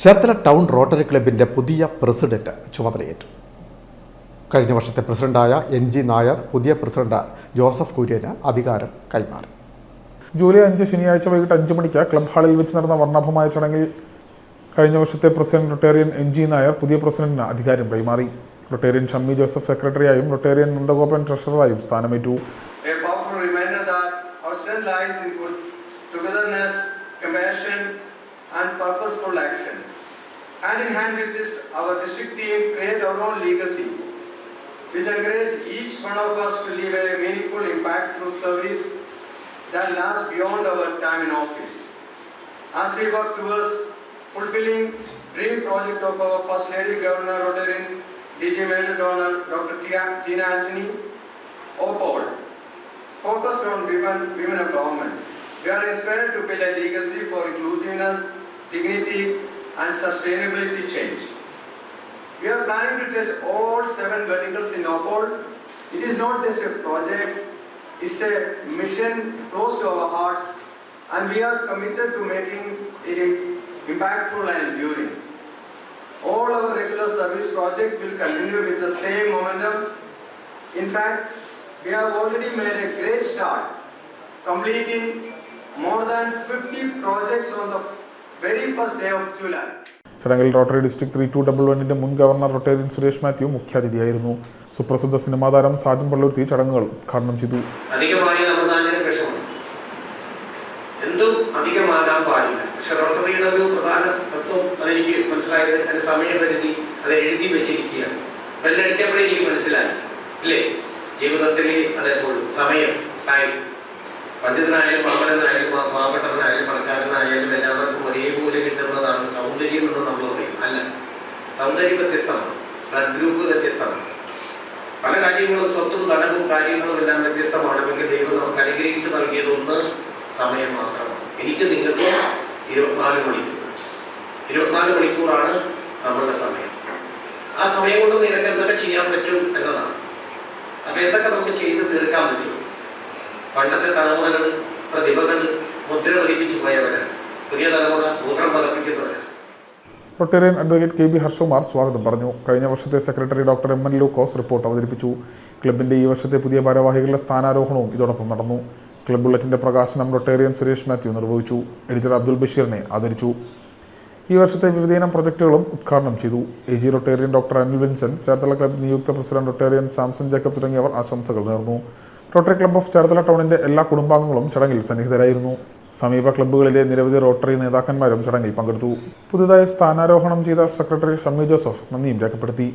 Cherthala town rotary ക്ലബിന്റെ പുതിയ president ചുമതലയേറ്റു. കഴിഞ്ഞ വർഷത്തെ പ്രസിഡന്റായ എൻ ജി നായർ പുതിയ പ്രസിഡന്റ് ജോസഫ് കുര്യന് അധികാരം കൈമാറി. ജൂലൈ അഞ്ച് ശനിയാഴ്ച വൈകിട്ട് അഞ്ച് മണിക്ക് ക്ലബ് ഹാളിൽ വെച്ച് നടന്ന വർണാഭമായ ചടങ്ങിൽ കഴിഞ്ഞ വർഷത്തെ president rotarian N G Nair പുതിയ പ്രസിഡന്റിന് അധികാരം കൈമാറി. റൊട്ടേറിയൻ ഷമ്മി ജോസഫ് സെക്രട്ടറിയായും റൊട്ടേറിയൻ നന്ദഗോപൻ ട്രഷററായും സ്ഥാനമേറ്റു. Compassion, and purposeful action. Hand in hand with this, our district team create our own legacy, which encourage each one of us to leave a meaningful impact through service that lasts beyond our time in office. As we work towards fulfilling dream project of our First Lady Governor Rotarian DG Major Donor Dr. Tina Anthony, OPOL, focused on women, women empowerment. We are inspired to build a legacy for inclusiveness, dignity, and sustainability change. We are planning to test all seven verticals in OPOL. It is not just a project, it's a mission close to our hearts, and we are committed to making it impactful and enduring. All our regular service project will continue with the same momentum. In fact, we have already made a great start, completing more than 50 projects on the very first day of July ചടങ്ങിൽ Rotary district three two double വണ്ണിന്റെ മുൻ governor Rotarian Suresh Mathew മുഖ്യാതിഥിയായിരുന്നു. സുപ്രസിദ്ധ cinema താരം സാജൻ പള്ളുരുത്തി ചടങ്ങുകൾ ഉദ്ഘാടനം ചെയ്തു. അധികമായി എന്തും അധികമാകാൻ പാടില്ല. പക്ഷെ റോട്ടറിയുടെ ഒരു പ്രധാന തത്വം അതെനിക്ക് മനസ്സിലായത് അതിന്റെ സമയപരിധി അത് എഴുതി വെച്ചിരിക്കുകയാണ്. ബെല്ലടിച്ചപ്പോഴേ എനിക്ക് മനസ്സിലായി. അല്ലേ? ജീവിതത്തിൽ അതെപ്പോഴും സമയം ടൈം പണ്ഡിതനായാലും പാമ്പരനായാലും പാവപ്പെട്ടവനായാലും പണക്കാരനായാലും സൗന്ദര്യം വ്യത്യസ്തമാണ്. ഗ്രൂപ്പ് വ്യത്യസ്തമാണ്. പല കാര്യങ്ങളും സ്വത്തും ധനവും കാര്യങ്ങളും എല്ലാം വ്യത്യസ്തമാണെങ്കിൽ ദൈവം നമുക്ക് അനുഗ്രഹിച്ച് നൽകിയത് ഒന്ന് സമയം മാത്രമാണ്. എനിക്ക് നിങ്ങൾക്ക് ഇരുപത്തിനാല് മണിക്കൂർ. ഇരുപത്തിനാല് മണിക്കൂറാണ് നമ്മളുടെ സമയം. ആ സമയം കൊണ്ട് നിനക്ക് എന്തൊക്കെ ചെയ്യാൻ പറ്റും എന്നതാണ്. അപ്പൊ എന്തൊക്കെ നമുക്ക് ചെയ്ത് തീർക്കാൻ പറ്റും? പണ്ടത്തെ തലമുറകൾ പ്രതിഭകൾ മുദ്ര പതിപ്പിച്ചു പോയവരാണ്. പുതിയ തലമുറ മൂത്രം പതപ്പിക്കുന്നവരാണ്. Rotarian advocate K B Harshakumar സ്വാഗതം പറഞ്ഞു. കഴിഞ്ഞ വർഷത്തെ secretary doctor M N Lukose report അവതരിപ്പിച്ചു. ക്ലബിന്റെ ഈ വർഷത്തെ പുതിയ ഭാരവാഹികളുടെ സ്ഥാനാരോഹണവും ഇതോടൊപ്പം നടന്നു. ക്ലബ് ബുള്ളറ്റിന്റെ പ്രകാശനം റൊട്ടേറിയൻ സുരേഷ് മാത്യു നിർവഹിച്ചു. എഡിറ്റർ അബ്ദുൽ ബഷീറിനെ ആദരിച്ചു. ഈ വർഷത്തെ വിവിധയിനം പ്രൊജക്ടുകളും ഉദ്ഘാടനം ചെയ്തു. A G Rotarian doctor Anil Vincent Cherthala club നിയുക്ത പ്രസിഡന്റ് റൊട്ടേറിയൻ സാംസൺ ജേക്കബ് തുടങ്ങിയവർ ആശംസകൾ നേർന്നു. റോട്ടറി ക്ലബ് ഓഫ് ചേർത്തല ടൗണിന്റെ എല്ലാ കുടുംബാംഗങ്ങളും ചടങ്ങിൽ സന്നിഹിതരായിരുന്നു. സമീപ ക്ലബ്ബുകളിലെ നിരവധി റോട്ടറി നേതാക്കന്മാരും ചടങ്ങിൽ പങ്കെടുത്തു. പുതുതായി സ്ഥാനാരോഹണം ചെയ്ത സെക്രട്ടറി ഷമ്മി ജോസഫ് നന്ദിയും രേഖപ്പെടുത്തി.